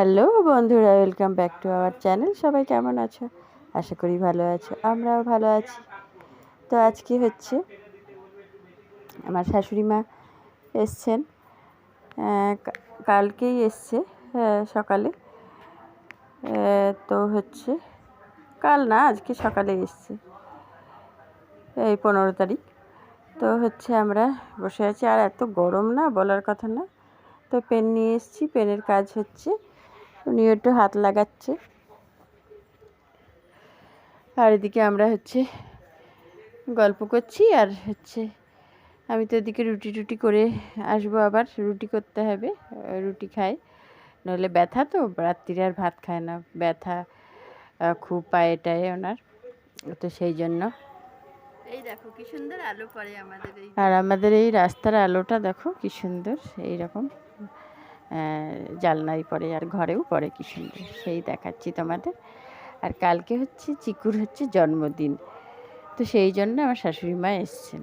Hello বন্ধুরা, welcome back to our channel. সবাই কেমন আছো? আশা করি ভালো আছো, আমরাও ভালো আছি। তো আজকে হচ্ছে আমার শাশুড়ি মা এসছেন কালকেই এসছে সকালে। তো হচ্ছে কাল না, আজকে সকালে এসছে, এই পনেরো তারিখ। তো হচ্ছে আমরা বসে আছি, আর এত গরম না, বলার কথা না। তো পেন নিয়ে এসেছি, পেনের কাজ হচ্ছে। উনি একটু হাত লাগাচ্ছে। আর এদিকে আমরা হচ্ছে গল্প করছি আর হচ্ছে আমি তো এদিকে রুটি টুটি করে আসব আবার রুটি করতে হবে রুটি খাই। নইলে ব্যথা তো রাত্রিরে আর ভাত খায় না ব্যথা খুব পায়ে টায়ে ওনার তো সেই জন্য। এই দেখো কি সুন্দর আলো পড়ে আমাদের আর আমাদের এই রাস্তার আলোটা দেখো কি সুন্দর এই রকম জালনায় পড়ে আর ঘরেও পড়ে কি সুন্দর। সেই দেখাচ্ছি তোমাদের। আর কালকে হচ্ছে, চিকুর হচ্ছে জন্মদিন। তো সেই জন্য আমার শাশুড়ি মা এসছেন।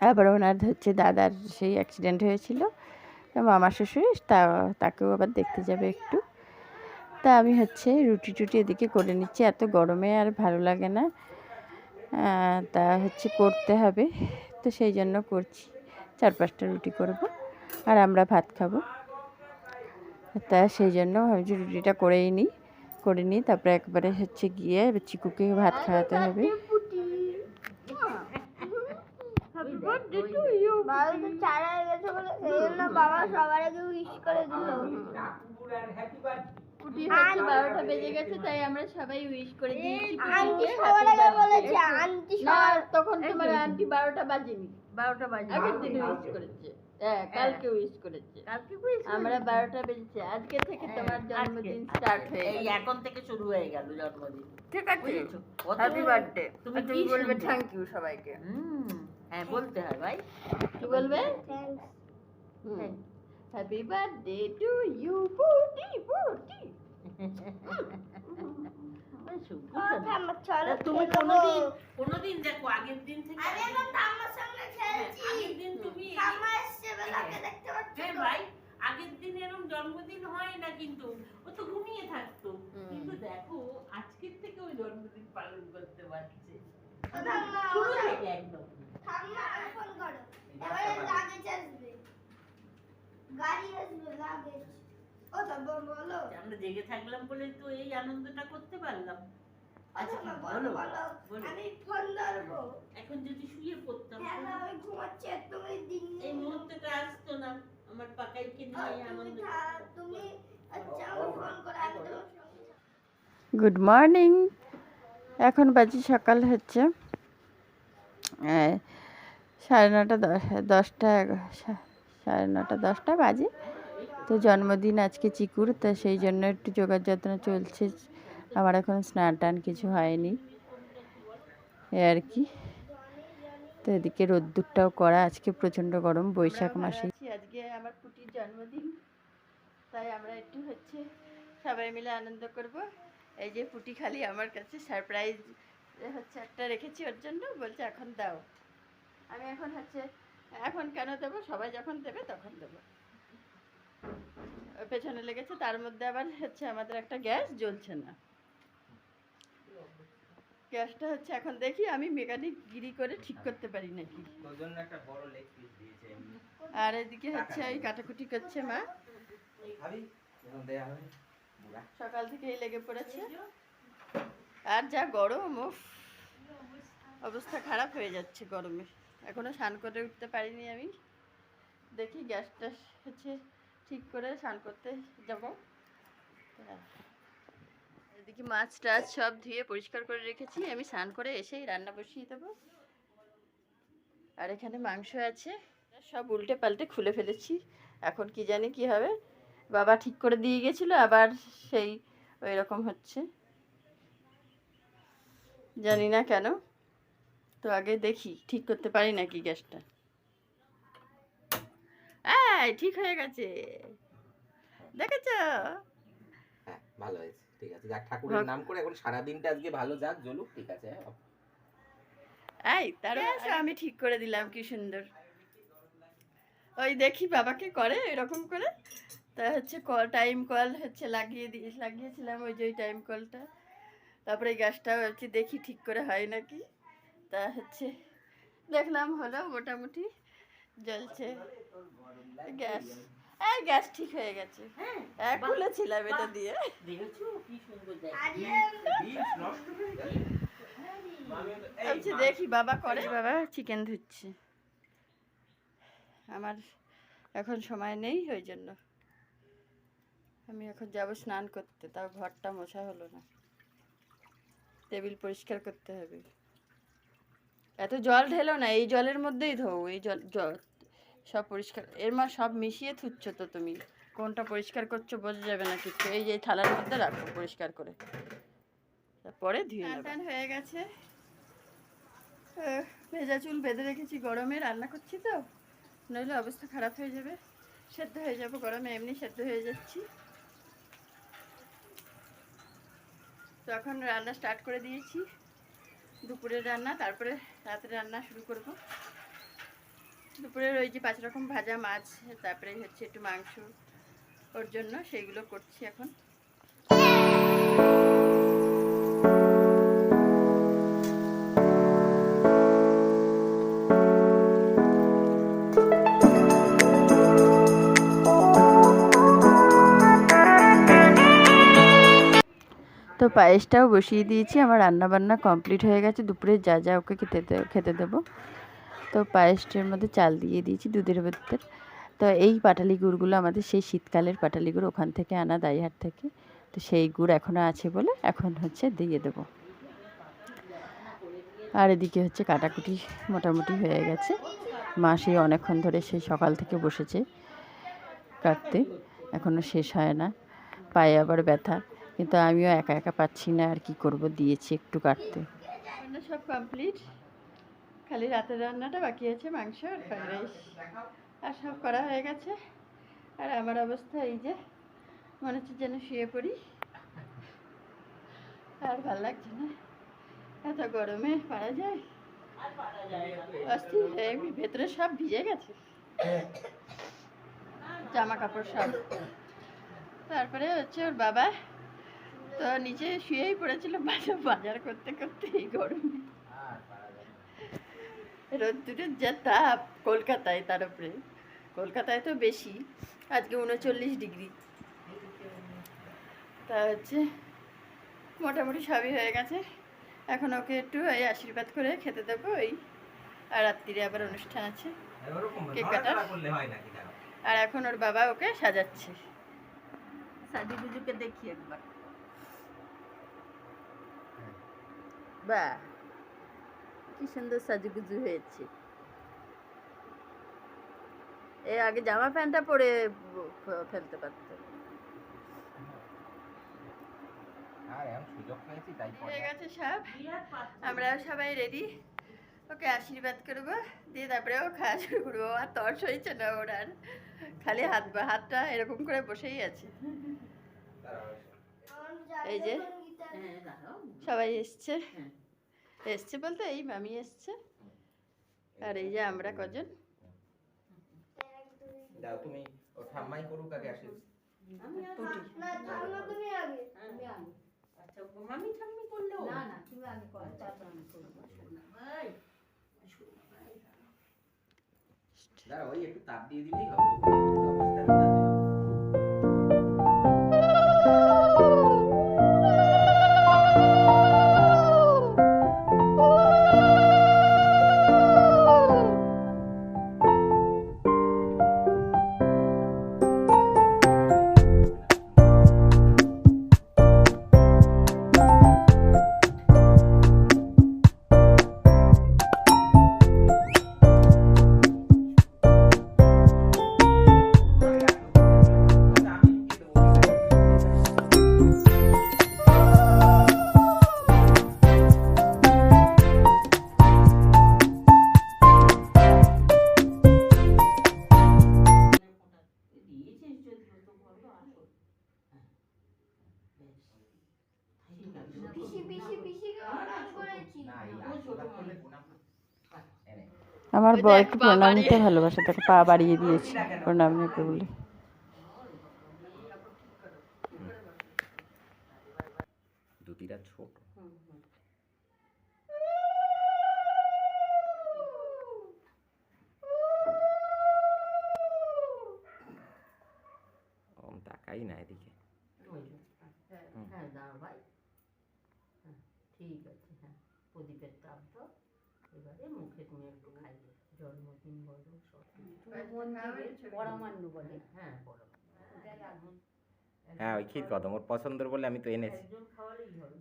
আবার ওনার হচ্ছে দাদার সেই অ্যাক্সিডেন্ট হয়েছিল। তো মামা শ্বশুর তা, তাকেও আবার দেখতে যাবে একটু। তা আমি হচ্ছে রুটি টুটি এদিকে করে নিচ্ছি। এত গরমে আর ভালো লাগে না। তা হচ্ছে করতে হবে। তো সেই জন্য করছি। চার পাঁচটা রুটি করব। আর আমরা ভাত খাব। তা সেই জন্য ভাবছি রুটিটা করেই নিই করে নিই তারপরে একবারে হচ্ছে গিয়ে চিকুকে ভাত খাওয়াতে হবে। বাবা তো চারা গেছে বলে সেই জন্য বাবা সবার আগে উইশ করে দিল বারোটা বেজে গেছে তাই আমরা সবাই উইশ করে দিয়েছি আন্টি সবার আগে বলেছে আন্টি তখন তোমার আন্টি বারোটা বাজেনি। বারোটা বাজে। আগের দিন উইশ করেছে। হ্যাঁ কালকে উইশ করেছে। কালকে? আমরা বারোটা বেজেছে আজকে থেকে তোমার জন্মদিন স্টার্ট হয়ে এই এখন থেকে শুরু হয়ে গেল জন্মদিন। ঠিক আছে? হ্যাপি বার্থডে তুমি তুমি কি বলবে থ্যাংক ইউ সবাইকে। হুম, হ্যাঁ বলতে হয় ভাই। কি বলবে? হ্যাঁ। হ্যাপি বার্থডে টু ইউ বুটি বুটি তুমি কোনোদিন কোনোদিন দেখো আগের দিন থেকে আগের দিন তুমি হ্যাঁ। ভাই আগের দিন এরকম জন্মদিন হয় না কিন্তু ও তো ঘুমিয়ে থাকতো। কিন্তু দেখো আজকের থেকে ওই জন্মদিন পালন করতে পারছে। শুরু থেকে একদম। ঠাম্মা, ফোন করো। এবারে লাগেজ আসবে। গাড়ি আসবে, লাগেজ। ও তারপর বলো। আমরা জেগে থাকলাম বলে তো এই আনন্দটা করতে পারলাম। আচ্ছা বলো বলো, বলো। বলো। আমি ফোন ধরবো। এখন যদি শুয়ে পড়তাম হ্যাঁ, না, তুমি দিন এই মুহূর্তটা আসতো না। আমার পাকাইকে নিয়ে আনন্দ তুমি আচ্ছা ফোন করে গুড মর্নিং এখন বাজে সকাল হচ্ছে। সাড়ে নটা দশ দশটা সাড়ে নটা দশটা বাজে। তো জন্মদিন আজকে চিকুর তা সেই জন্য একটু যোগার যত্ন চলছে। আমার এখন স্নান টান কিছু হয়নি। এই আর কি। তো এদিকে রোদ্দুরটাও করা আজকে প্রচণ্ড গরম বৈশাখ মাসে। আজকে আমার পুটির জন্মদিন। তাই আমরা একটু হচ্ছে সবাই মিলে আনন্দ করব। এই যে পুটি খালি আমার কাছে সারপ্রাইজ হচ্ছে একটা রেখেছি ওর জন্য বলছে এখন দাও। আমি এখন হচ্ছে এখন কেন দেবো? সবাই যখন দেবে তখন দেবো। পেছনে লেগেছে, তার মধ্যে আবার হচ্ছে আমাদের একটা গ্যাস জ্বলছে না। গ্যাসটা হচ্ছে এখন দেখি আমি মেকানিক গিরি করে ঠিক করতে পারি নাকি। আর এদিকে হচ্ছে ওই কাটাকুটি করছে মা। সকাল থেকেই লেগে পড়েছে। আর যা গরম অবস্থা খারাপ হয়ে যাচ্ছে গরমে। এখনও স্নান করে উঠতে পারিনি আমি। দেখি গ্যাসটা হচ্ছে ঠিক করে স্নান করতে যাব। এদিকে মাছ টাছ সব ধুয়ে পরিষ্কার করে রেখেছি। আমি স্নান করে এসেই রান্না বসিয়ে দেবো। আর এখানে মাংস আছে। সব উল্টে পাল্টে খুলে ফেলেছি। এখন কি জানি কি হবে। বাবা ঠিক করে দিয়ে গেছিল, আবার সেই ওই রকম হচ্ছে। জানি না কেন। তো আগে দেখি, ঠিক করতে পারি নাকি গ্যাসটা? এই ঠিক হয়ে গেছে। দেখেছ? হ্যাঁ ভালো হয়েছে ঠিক আছে। যাক ঠাকুরের নাম করে এখন সারা দিনটা আজকে ভালো যাক জ্বলুক ঠিক আছে হ্যাঁ? এই তার আমি ঠিক করে দিলাম কি সুন্দর। ওই দেখি বাবাকে করে এরকম করে। তা হচ্ছে কল টাইম কল হচ্ছে লাগিয়ে দিয়ে লাগিয়েছিলাম ওই যে ওই টাইম কলটা তারপরে গ্যাসটাও হচ্ছে দেখি ঠিক করে হয় নাকি। তা হচ্ছে দেখলাম হলো মোটামুটি জ্বলছে। গ্যাস এই গ্যাস ঠিক হয়ে গেছে। হ্যাঁ। এক খুলেছিলাম এটা দিয়ে। হয়ে ভাবছি দেখি বাবা করে। বাবা চিকেন ধুচ্ছে। আমার এখন সময় নেই ওই জন্য। আমি এখন যাব স্নান করতে তাও ঘরটা মশা হলো না। টেবিল পরিষ্কার করতে হবে। এত জল ঢেলো না এই জলের মধ্যেই ধো এই জল জল সব পরিষ্কার। এর মা সব মিশিয়ে থুচ্ছ তো তুমি। কোনটা পরিষ্কার করছ বোঝা যাবে না কিছু। এই যে থালার মধ্যে রাখো পরিষ্কার করে। তারপরে ধুয়ে নেবে। হয়ে গেছে। ভেজা চুল বেঁধে রেখেছি গরমে, রান্না করছি তো। নইলে অবস্থা খারাপ হয়ে যাবে। সেদ্ধ হয়ে যাব গরমে, এমনি সেদ্ধ হয়ে যাচ্ছি। তো এখন রান্না স্টার্ট করে দিয়েছি। দুপুরের রান্না, তারপরে রাতে রান্না শুরু করব। দুপুরের ওই যে পাঁচ রকম ভাজা মাছ, তারপরে হচ্ছে একটু মাংস। ওর জন্য সেইগুলো করছি এখন। তো পায়েসটাও বসিয়ে দিয়েছি, আমার রান্না বান্না কমপ্লিট হয়ে গেছে। দুপুরে যা যা ওকে খেতে খেতে দেবো। তো পায়েসটার মধ্যে চাল দিয়ে দিয়েছি দুধের ভেতর। তো এই পাটালি গুড়গুলো আমাদের সেই শীতকালের পাটালি গুড় ওখান থেকে আনা দাইহাট থেকে। তো সেই গুড় এখনও আছে বলে এখন হচ্ছে দিয়ে দেবো। আর এদিকে হচ্ছে কাটাকুটি মোটামুটি হয়ে গেছে। মা সেই অনেকক্ষণ ধরে সেই সকাল থেকে বসেছে কাটতে। এখনও শেষ হয় না। পায়ে আবার ব্যথা। কিন্তু আমিও একা একা পাচ্ছি না আর কি করব দিয়েছি একটু কাটতে। সব কমপ্লিট খালি রাতের রান্নাটা বাকি আছে মাংস আর ফ্রাইড রাইস। আর সব করা হয়ে গেছে। আর আমার অবস্থা এই যে মনে হচ্ছে যেন শুয়ে পড়ি। আর ভালো লাগছে না। এত গরমে পারা যায়? অস্থির এই ভেতরে সব ভিজে গেছে। জামা কাপড় সব। তারপরে হচ্ছে ওর বাবা তো নিচে শুয়েই পড়েছিল বাজার বাজার করতে করতে এই গরমে। রোদ্দুরের যা তাপ কলকাতায় তার উপরে। কলকাতায় তো বেশি আজকে উনচল্লিশ ডিগ্রি। তা হচ্ছে মোটামুটি সবই হয়ে গেছে। এখন ওকে একটু এই আশীর্বাদ করে খেতে দেবো ওই আর রাত্রিরে আবার অনুষ্ঠান আছে কেক কাটার? করলে হয় নাকি দাঁড়াও। আর এখন ওর বাবা ওকে সাজাচ্ছে। সাজি গুজুকে দেখি একবার। বাহ। কি সুন্দর সাজুগুজু হয়েছে। এ আগে জামা প্যান্টটা পরে ফেলতে পারতো। হয়ে আমরা সবাই রেডি ওকে আশীর্বাদ করব। দিয়ে তারপরে ও খাওয়া শুরু করব। আর তর্স হয়েছে না ওর আর। খালি হাত বা হাতটা এরকম করে বসেই আছে। এই যে। হ্যাঁ সবাই এসছে। হ্যাঁ। এসছে বলতে এই মামি এসছে আর এই যে আমরা কজন দাও তুমি ও ঠাম্মাই করুক আগে আসি আমি আর পুটি। না জানো তুমি আগে। আচ্ছা মামি ঠাম্মি করলেও না না তুমি আগে করো তারপর আমি করব ভাই দাঁড়াও ওই একটু তাপ দিয়ে দিলেই হবে অবস্থা আমার বয় একটু প্রণাম নিতে ভালোবাসে তাকে পা বাড়িয়ে দিয়েছি। প্রণাম নিতে বলে। ছোট। তাকাই না এদিকে। এবারে মুখে তুমি একটু জন্মদিন বলো সব কিছু। বলে। হ্যাঁ। পরমান্ন। হ্যাঁ ওই ক্ষীর কদম ওর পছন্দের বলে আমি তো এনেছি। একজন খাওয়ালেই হবে।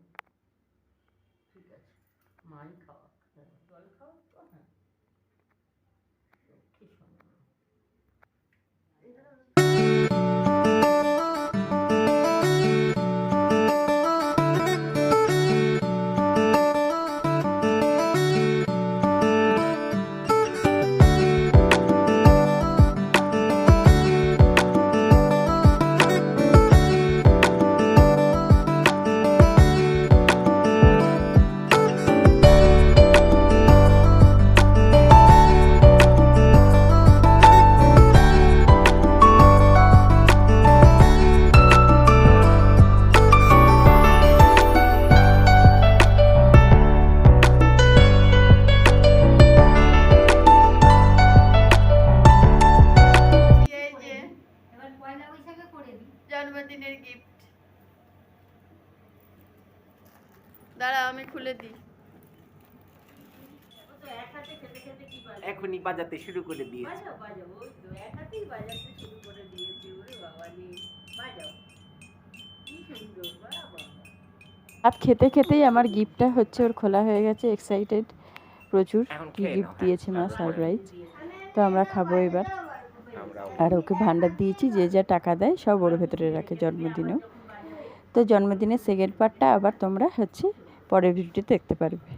ঠিক আছে। মাই খাওয়া। বাজাও কি সুন্দর বাবা ভাত খেতে খেতেই আমার গিফটটা হচ্ছে ওর খোলা হয়ে গেছে এক্সাইটেড প্রচুর কি গিফট হ্যাঁ, দিয়েছে মা সারপ্রাইজ তো আমরা খাব এবার। আর ওকে ভান্ডার দিয়েছি যে যা টাকা দেয় সব ওর ভেতরে রাখে জন্মদিনেও। তো জন্মদিনের সেকেন্ড পার্টটা আবার তোমরা হচ্ছে পরের ভিডিওতে দেখতে পারবে।